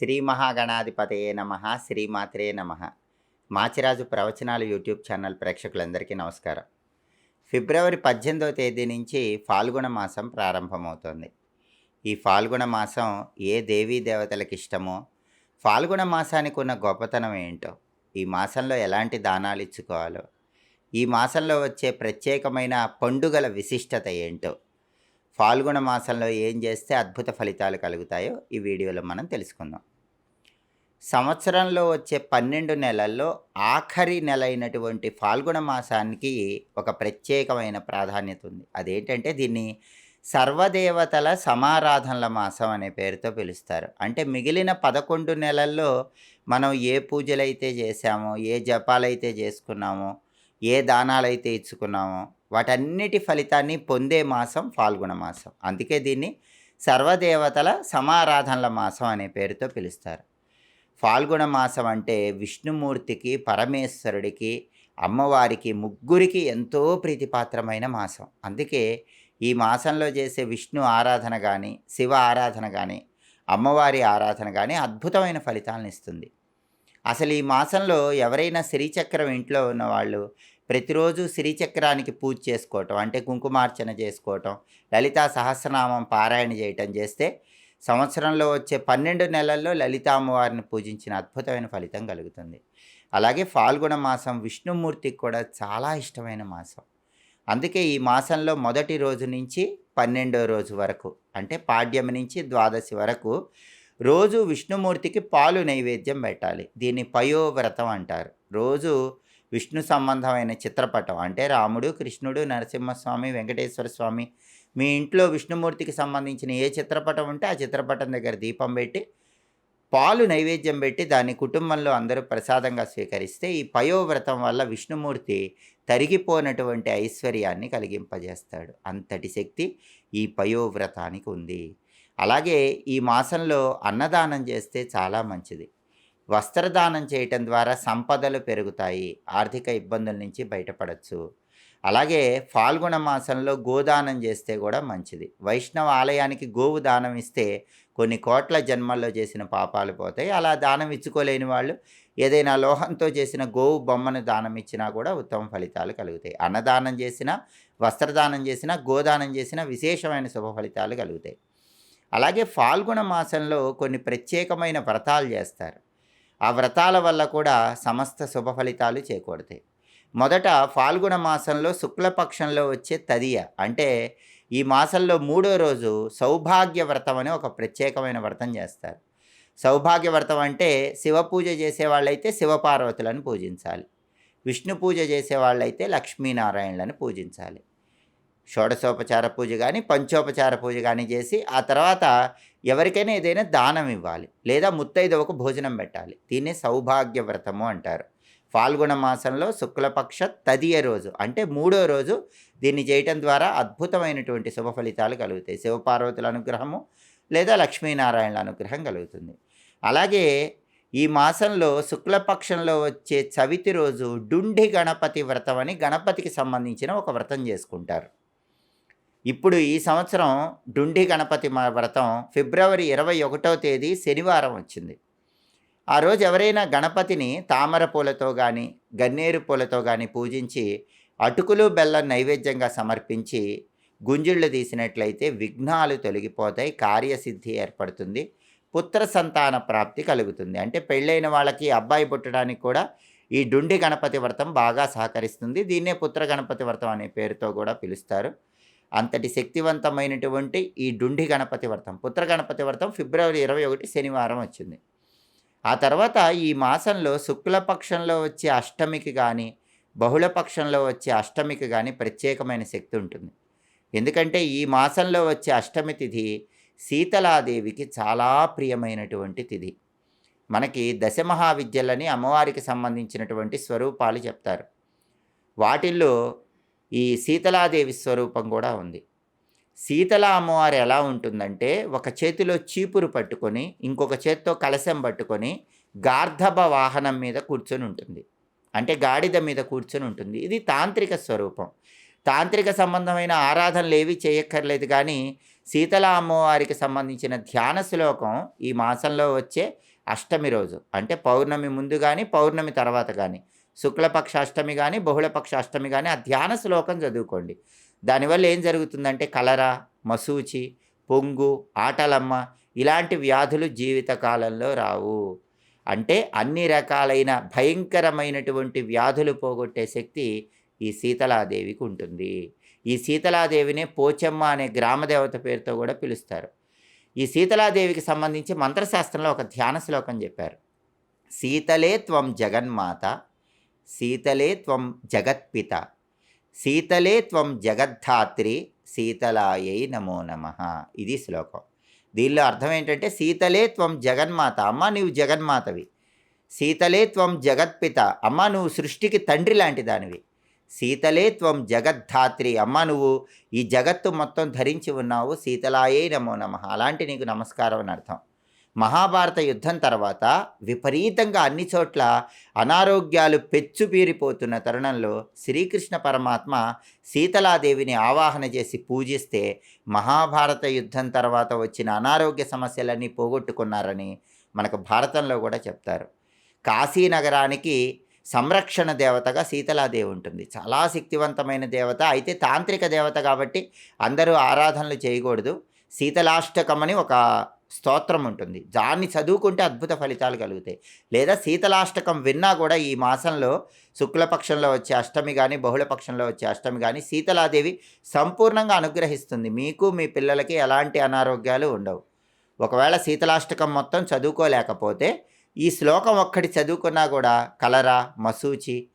శ్రీ మహాగణాధిపతయే నమ శ్రీమాత్రే నమ. మాచిరాజు ప్రవచనాలు యూట్యూబ్ ఛానల్ ప్రేక్షకులందరికీ నమస్కారం. ఫిబ్రవరి పద్దెనిమిదవ తేదీ నుంచి ఫాల్గుణ మాసం ప్రారంభమవుతోంది. ఈ ఫాల్గుణ మాసం ఏ దేవీ దేవతలకు ఇష్టమో ఫాల్గుణ మాసానికి ఉన్న గొప్పతనం ఏంటో ఈ మాసంలో ఎలాంటి దానాలు ఇచ్చుకోవాలో ఈ మాసంలో వచ్చే ప్రత్యేకమైన పండుగల విశిష్టత ఏంటో ఫాల్గుణ మాసంలో ఏం చేస్తే అద్భుత ఫలితాలు కలుగుతాయో ఈ వీడియోలో మనం తెలుసుకుందాం. సంవత్సరంలో వచ్చే పన్నెండు నెలల్లో ఆఖరి నెల అయినటువంటి ఫాల్గుణ మాసానికి ఒక ప్రత్యేకమైన ప్రాధాన్యత ఉంది. అదేంటంటే దీన్ని సర్వదేవతల సమారాధనల మాసం అనే పేరుతో పిలుస్తారు. అంటే మిగిలిన పదకొండు నెలల్లో మనం ఏ పూజలైతే చేశామో ఏ జపాలైతే చేసుకున్నామో ఏ దానాలైతే ఇచ్చుకున్నామో వాటన్నిటి ఫలితాన్ని పొందే మాసం ఫాల్గుణ మాసం. అందుకే దీన్ని సర్వదేవతల సమారాధనల మాసం అనే పేరుతో పిలుస్తారు. ఫాల్గుణ మాసం అంటే విష్ణుమూర్తికి పరమేశ్వరుడికి అమ్మవారికి ముగ్గురికి ఎంతో ప్రీతిపాత్రమైన మాసం. అందుకే ఈ మాసంలో చేసే విష్ణు ఆరాధన కానీ శివ ఆరాధన కానీ అమ్మవారి ఆరాధన కానీ అద్భుతమైన ఫలితాలను ఇస్తుంది. అసలు ఈ మాసంలో ఎవరైనా శ్రీచక్రం ఇంట్లో ఉన్న వాళ్ళు ప్రతిరోజు శ్రీచక్రానికి పూజ చేసుకోవటం అంటే కుంకుమార్చన చేసుకోవటం లలితా సహస్రనామం పారాయణ చేయటం చేస్తే సంవత్సరంలో వచ్చే పన్నెండు నెలల్లో లలితా అమ్మవారిని పూజించిన అద్భుతమైన ఫలితం కలుగుతుంది. అలాగే ఫాల్గుణ మాసం విష్ణుమూర్తికి కూడా చాలా ఇష్టమైన మాసం. అందుకే ఈ మాసంలో మొదటి రోజు నుంచి పన్నెండో రోజు వరకు అంటే పాడ్యమి నుంచి ద్వాదశి వరకు రోజు విష్ణుమూర్తికి పాలు నైవేద్యం పెట్టాలి. దీన్ని పయోవ్రతం అంటారు. రోజు విష్ణు సంబంధమైన చిత్రపటం అంటే రాముడు కృష్ణుడు నరసింహస్వామి వెంకటేశ్వర స్వామి మీ ఇంట్లో విష్ణుమూర్తికి సంబంధించిన ఏ చిత్రపటం ఉంటే ఆ చిత్రపటం దగ్గర దీపం పెట్టి పాలు నైవేద్యం పెట్టి దాన్ని కుటుంబంలో అందరూ ప్రసాదంగా స్వీకరిస్తే ఈ పయోవ్రతం వల్ల విష్ణుమూర్తి తరిగిపోనటువంటి ఐశ్వర్యాన్ని కలిగింపజేస్తాడు. అంతటి శక్తి ఈ పయోవ్రతానికి ఉంది. అలాగే ఈ మాసంలో అన్నదానం చేస్తే చాలా మంచిది. వస్త్రదానం చేయటం ద్వారా సంపదలు పెరుగుతాయి. ఆర్థిక ఇబ్బందుల నుంచి బయటపడచ్చు. అలాగే ఫాల్గుణ మాసంలో గోదానం చేస్తే కూడా మంచిది. వైష్ణవ ఆలయానికి గోవు దానం ఇస్తే కొన్ని కోట్ల జన్మల్లో చేసిన పాపాలు పోతాయి. అలా దానం ఇచ్చుకోలేని వాళ్ళు ఏదైనా లోహంతో చేసిన గోవు బొమ్మను దానం ఇచ్చినా కూడా ఉత్తమ ఫలితాలు కలుగుతాయి. అన్నదానం చేసినా వస్త్రదానం చేసినా గోదానం చేసినా విశేషమైన శుభ ఫలితాలు కలుగుతాయి. అలాగే ఫాల్గుణ మాసంలో కొన్ని ప్రత్యేకమైన వ్రతాలు చేస్తారు. ఆ వ్రతాల వల్ల కూడా సమస్త శుభ ఫలితాలు చేకూడతాయి మొదట ఫాల్గుణ మాసంలో శుక్లపక్షంలో వచ్చే తదియ. అంటే ఈ మాసంలో మూడో రోజు సౌభాగ్య వ్రతం అని ఒక ప్రత్యేకమైన వ్రతం చేస్తారు. సౌభాగ్య వ్రతం అంటే శివ పూజ చేసేవాళ్ళైతే శివపార్వతులను పూజించాలి. విష్ణు పూజ చేసేవాళ్ళైతే లక్ష్మీనారాయణలను పూజించాలి. షోడశోపచార పూజ కానీ పంచోపచార పూజ కానీ చేసి ఆ తర్వాత ఎవరికైనా ఏదైనా దానం ఇవ్వాలి. లేదా ముత్తైదవకు భోజనం పెట్టాలి. దీన్ని సౌభాగ్య వ్రతము అంటారు. ఫాల్గుణ మాసంలో శుక్లపక్ష తదియ రోజు అంటే మూడో రోజు దీన్ని చేయటం ద్వారా అద్భుతమైనటువంటి శుభ ఫలితాలు కలుగుతాయి. శివపార్వతుల అనుగ్రహము లేదా లక్ష్మీనారాయణల అనుగ్రహం కలుగుతుంది. అలాగే ఈ మాసంలో శుక్లపక్షంలో వచ్చే చవితి రోజు డుండి గణపతి వ్రతం అని గణపతికి సంబంధించిన ఒక వ్రతం చేసుకుంటారు. ఇప్పుడు ఈ సంవత్సరం డుండి గణపతి వ్రతం ఫిబ్రవరి ఇరవై ఒకటో తేదీ శనివారం వచ్చింది. ఆ రోజు ఎవరైనా గణపతిని తామర పూలతో కానీ గన్నేరు పూలతో కానీ పూజించి అటుకులు బెల్లం నైవేద్యంగా సమర్పించి గుంజిళ్ళు తీసినట్లయితే విఘ్నాలు తొలగిపోతాయి కార్యసిద్ధి ఏర్పడుతుంది పుత్ర సంతాన ప్రాప్తి కలుగుతుంది. అంటే పెళ్ళైన వాళ్ళకి అబ్బాయి పుట్టడానికి కూడా ఈ డుండి గణపతి వ్రతం బాగా సహకరిస్తుంది. దీన్నే పుత్ర గణపతి వ్రతం అనే పేరుతో కూడా పిలుస్తారు. అంతటి శక్తివంతమైనటువంటి ఈ డుండి గణపతి వ్రతం పుత్ర గణపతి వ్రతం ఫిబ్రవరి ఇరవై ఒకటి శనివారం వచ్చింది. ఆ తర్వాత ఈ మాసంలో శుక్లపక్షంలో వచ్చే అష్టమికి కానీ బహుళపక్షంలో వచ్చే అష్టమికి కానీ ప్రత్యేకమైన శక్తి ఉంటుంది. ఎందుకంటే ఈ మాసంలో వచ్చే అష్టమి తిథి సీతలాదేవికి చాలా ప్రియమైనటువంటి తిథి. మనకి దశమహావిద్యలని అమ్మవారికి సంబంధించినటువంటి స్వరూపాలు చెప్తారు. వాటిల్లో ఈ సీతలాదేవి స్వరూపం కూడా ఉంది. సీతలా అమ్మవారు ఎలా ఉంటుందంటే ఒక చేతిలో చీపురు పట్టుకొని ఇంకొక చేత్తో కలశం పట్టుకొని గార్ధబ వాహనం మీద కూర్చొని ఉంటుంది. అంటే గాడిద మీద కూర్చొని ఉంటుంది. ఇది తాంత్రిక స్వరూపం. తాంత్రిక సంబంధమైన ఆరాధనలు ఏవి చేయక్కర్లేదు కానీ శీతల అమ్మవారికి సంబంధించిన ధ్యాన శ్లోకం ఈ మాసంలో వచ్చే అష్టమి రోజు. అంటే పౌర్ణమి ముందు కానీ పౌర్ణమి తర్వాత కానీ శుక్లపక్ష అష్టమి కానీ బహుళపక్ష అష్టమి కానీ ఆ ధ్యాన శ్లోకం చదువుకోండి. దానివల్ల ఏం జరుగుతుందంటే కలరా మసూచి పొంగు ఆటలమ్మ ఇలాంటి వ్యాధులు జీవితకాలంలో రావు. అంటే అన్ని రకాలైన భయంకరమైనటువంటి వ్యాధులు పోగొట్టే శక్తి ఈ సీతలాదేవికి ఉంటుంది. ఈ శీతలాదేవినే పోచమ్మ అనే గ్రామదేవత పేరుతో కూడా పిలుస్తారు. ఈ సీతలాదేవికి సంబంధించి మంత్రశాస్త్రంలో ఒక ధ్యాన శ్లోకం చెప్పారు. సీతలే త్వం జగన్మాత సీతలే త్వం జగత్పిత శీతలే త్వం జగద్ధాత్రి శీతలాయై నమో నమ. ఇది శ్లోకం. దీనిలో అర్థం ఏంటంటే శీతలే త్వం జగన్మాత అమ్మ నువ్వు జగన్మాతవి. శీతలే త్వం జగత్పిత అమ్మ నువ్వు సృష్టికి తండ్రి లాంటి దానివి శీతలే త్వం జగద్ధాత్రి అమ్మ నువ్వు ఈ జగత్తు మొత్తం ధరించి ఉన్నావు శీతలాయే నమో నమ. అలాంటి నీకు నమస్కారం అని అర్థం. మహాభారత యుద్ధం తర్వాత విపరీతంగా అన్ని చోట్ల అనారోగ్యాలు పెచ్చుపీరిపోతున్న తరుణంలో శ్రీకృష్ణ పరమాత్మ సీతలాదేవిని ఆవాహన చేసి పూజిస్తే మహాభారత యుద్ధం తర్వాత వచ్చిన అనారోగ్య సమస్యలన్నీ పోగొట్టుకున్నారని మనకు భారతంలో కూడా చెప్తారు. కాశీనగరానికి సంరక్షణ దేవతగా సీతలాదేవి ఉంటుంది. చాలా శక్తివంతమైన దేవత అయితే తాంత్రిక దేవత కాబట్టి అందరూ ఆరాధనలు చేయకూడదు. శీతలాష్టకం అని ఒక స్తోత్రం ఉంటుంది. దాన్ని చదువుకుంటే అద్భుత ఫలితాలు కలుగుతాయి. లేదా శీతలాష్టకం విన్నా కూడా ఈ మాసంలో శుక్లపక్షంలో వచ్చే అష్టమి కానీ బహుళపక్షంలో వచ్చే అష్టమి కానీ శీతలాదేవి సంపూర్ణంగా అనుగ్రహిస్తుంది. మీకు మీ పిల్లలకి ఎలాంటి అనారోగ్యాలు ఉండవు. ఒకవేళ శీతలాష్టకం మొత్తం చదువుకోలేకపోతే ఈ శ్లోకం ఒక్కటి చదువుకున్నా కూడా కలరా మసూచి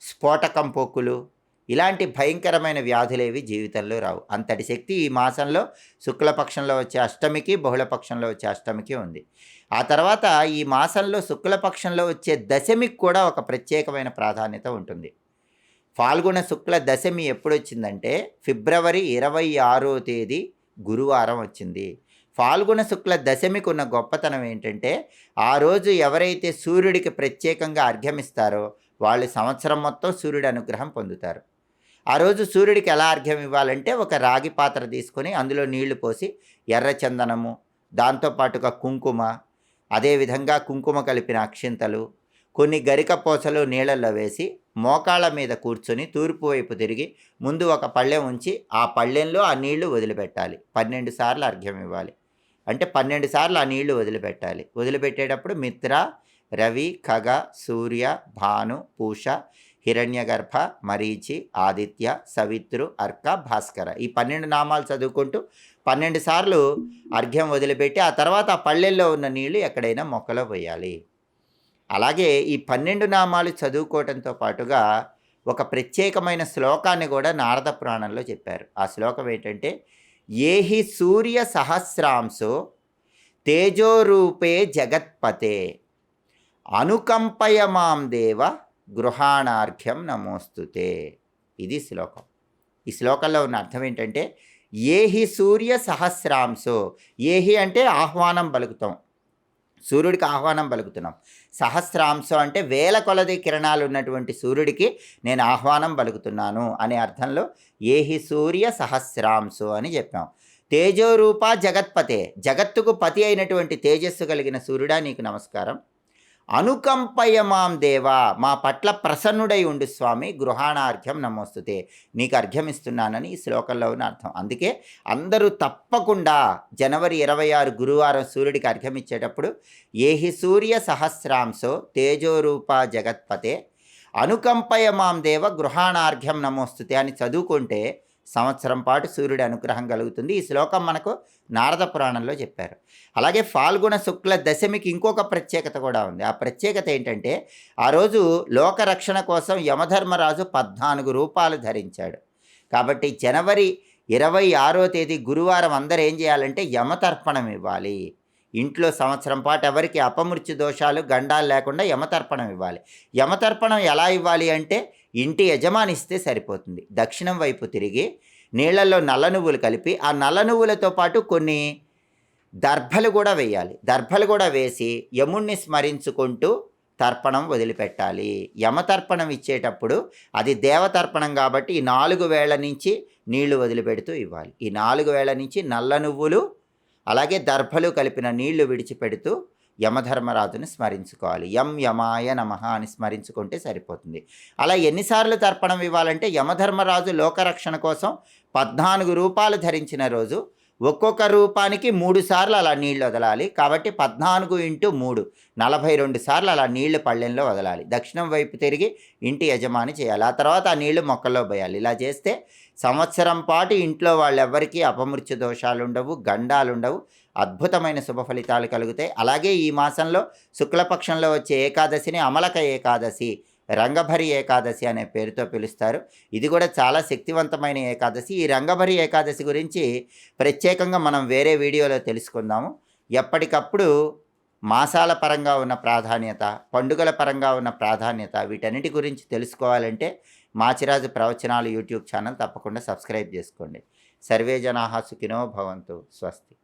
స్ఫోటకం పొక్కులు ఇలాంటి భయంకరమైన వ్యాధులేవి జీవితంలో రావు. అంతటి శక్తి ఈ మాసంలో శుక్లపక్షంలో వచ్చే అష్టమికి బహుళపక్షంలో వచ్చే అష్టమికి ఉంది. ఆ తర్వాత ఈ మాసంలో శుక్లపక్షంలో వచ్చే దశమికి కూడా ఒక ప్రత్యేకమైన ప్రాధాన్యత ఉంటుంది. ఫాల్గుణ శుక్ల దశమి ఎప్పుడు వచ్చిందంటే ఫిబ్రవరి ఇరవై ఆరో తేదీ గురువారం వచ్చింది. ఫాల్గుణ శుక్ల దశమికి ఉన్న గొప్పతనం ఏంటంటే ఆ రోజు ఎవరైతే సూర్యుడికి ప్రత్యేకంగా అర్ఘ్యమిస్తారో వాళ్ళు సంవత్సరం మొత్తం సూర్యుడి అనుగ్రహం పొందుతారు. ఆ రోజు సూర్యుడికి ఎలా అర్ఘ్యం ఇవ్వాలంటే ఒక రాగి పాత్ర తీసుకొని అందులో నీళ్ళు పోసి ఎర్ర చందనము దాంతోపాటుగా కుంకుమ అదేవిధంగా కుంకుమ కలిపిన అక్షింతలు కొన్ని గరిక పోసలు నీళ్ళల్లో వేసి మోకాళ్ళ మీద కూర్చొని తూర్పు వైపు తిరిగి ముందు ఒక పళ్ళెం ఉంచి ఆ పళ్ళెంలో ఆ నీళ్ళు వదిలిపెట్టాలి. పన్నెండు సార్లు అర్ఘ్యం ఇవ్వాలి. అంటే పన్నెండు సార్లు ఆ నీళ్ళు వదిలిపెట్టాలి. వదిలిపెట్టేటప్పుడు మిత్ర రవి ఖగ సూర్య భాను పూష హిరణ్యగర్భ మరీచి ఆదిత్య సవిత్రు అర్క భాస్కర. ఈ పన్నెండు నామాలు చదువుకుంటూ పన్నెండు సార్లు అర్ఘ్యం వదిలిపెట్టి ఆ తర్వాత ఆ పళ్ళెల్లో ఉన్న నీళ్ళు ఎక్కడైనా మొక్కలో పోయాలి. అలాగే ఈ పన్నెండు నామాలు చదువుకోవడంతో పాటుగా ఒక ప్రత్యేకమైన శ్లోకాన్ని కూడా నారద పురాణంలో చెప్పారు. ఆ శ్లోకం ఏంటంటే ఏహి సూర్య సహస్రాంశో తేజోరూపే జగత్పతే. అనుకంపయ మాం దేవ గృహాణార్ఘ్యం నమోస్తుతే ఇది శ్లోకం. ఈ శ్లోకంలో ఉన్న అర్థం ఏంటంటే ఏహి సూర్య సహస్రాంశో. ఏహి అంటే ఆహ్వానం పలుకుతాం. సూర్యుడికి ఆహ్వానం పలుకుతున్నాం. సహస్రాంశం అంటే వేల కొలది కిరణాలు ఉన్నటువంటి సూర్యుడికి నేను ఆహ్వానం పలుకుతున్నాను అనే అర్థంలో ఏహి సూర్య సహస్రాంశో అని చెప్పాం. తేజోరూప జగత్పతే. జగత్తుకు పతి అయినటువంటి తేజస్సు కలిగిన సూర్యుడా నీకు నమస్కారం. అనుకంపయమాం దేవా మా పట్ల ప్రసన్నుడై ఉండు స్వామి గృహాణార్ఘ్యం నమోస్తుతే. నీకు అర్ఘ్యమిస్తున్నానని ఈ శ్లోకంలో ఉన్న అర్థం. అందుకే అందరూ తప్పకుండా జనవరి ఇరవై ఆరు గురువారం సూర్యుడికి అర్ఘ్యమిచ్చేటప్పుడు ఏహి సూర్య సహస్రాంశో తేజోరూప జగత్పతే అనుకంపయ మాం దేవ గృహాణార్ఘ్యం నమోస్తుతే అని చదువుకుంటే సంవత్సరం పాటు సూర్యుడి అనుగ్రహం కలుగుతుంది. ఈ శ్లోకం మనకు నారద పురాణంలో చెప్పారు. అలాగే ఫాల్గుణ శుక్ల దశమికి ఇంకొక ప్రత్యేకత కూడా ఉంది. ఆ ప్రత్యేకత ఏంటంటే ఆ రోజు లోకరక్షణ కోసం యమధర్మరాజు పద్నాలుగు రూపాలు ధరించాడు. కాబట్టి జనవరి ఇరవై ఆరో తేదీ గురువారం అందరూ ఏం చేయాలంటే యమతర్పణం ఇవ్వాలి. ఇంట్లో సంవత్సరం పాటు ఎవరికి అపమృత్యు దోషాలు గండాలు లేకుండా యమతర్పణం ఇవ్వాలి. యమతర్పణం ఎలా ఇవ్వాలి అంటే ఇంటి యజమానిస్తే సరిపోతుంది. దక్షిణం వైపు తిరిగి నీళ్ళలో నల్ల నువ్వులు కలిపి ఆ నల్ల నువ్వులతో పాటు కొన్ని దర్భలు కూడా వేయాలి. దర్భలు కూడా వేసి యముణ్ణి స్మరించుకుంటూ తర్పణం వదిలిపెట్టాలి. యమతర్పణం ఇచ్చేటప్పుడు అది దేవతర్పణం కాబట్టి ఈ నాలుగు వేళ్ళ నుంచి నీళ్ళు వదిలిపెడుతూ ఇవ్వాలి. ఈ నాలుగు వేల నుంచి నల్ల నువ్వులు అలాగే దర్భలు కలిపిన నీళ్ళు విడిచిపెడుతూ యమధర్మరాజుని స్మరించుకోవాలి. యం యమాయ నమ అని స్మరించుకుంటే సరిపోతుంది. అలా ఎన్నిసార్లు తర్పణం ఇవ్వాలంటే యమధర్మరాజు లోకరక్షణ కోసం పద్నాలుగు రూపాలు ధరించిన రోజు ఒక్కొక్క రూపానికి మూడు సార్లు అలా నీళ్ళు వదలాలి. కాబట్టి పద్నాలుగు ఇంటూ మూడు నలభై రెండు సార్లు అలా నీళ్ళు పళ్ళెంలో వదలాలి. దక్షిణం వైపు తిరిగి ఇంటి యజమాని చేయాలి. ఆ తర్వాత ఆ నీళ్ళు మొక్కల్లో పోయాలి. ఇలా చేస్తే సంవత్సరం పాటు ఇంట్లో వాళ్ళెవ్వరికీ అపమృత్యు దోషాలు ఉండవు గండాలు ఉండవు అద్భుతమైన శుభ ఫలితాలు కలుగుతాయి. అలాగే ఈ మాసంలో శుక్లపక్షంలో వచ్చే ఏకాదశిని అమలక ఏకాదశి రంగభరి ఏకాదశి అనే పేరుతో పిలుస్తారు. ఇది కూడా చాలా శక్తివంతమైన ఏకాదశి. ఈ రంగభరి ఏకాదశి గురించి ప్రత్యేకంగా మనం వేరే వీడియోలో తెలుసుకుందాము. ఎప్పటికప్పుడు మాసాల పరంగా ఉన్న ప్రాధాన్యత పండుగల పరంగా ఉన్న ప్రాధాన్యత వీటన్నిటి గురించి తెలుసుకోవాలంటే మాచిరాజు ప్రవచనాలు యూట్యూబ్ ఛానల్ తప్పకుండా సబ్స్క్రైబ్ చేసుకోండి. సర్వే జనా సుఖినో భవంతు. స్వస్తి.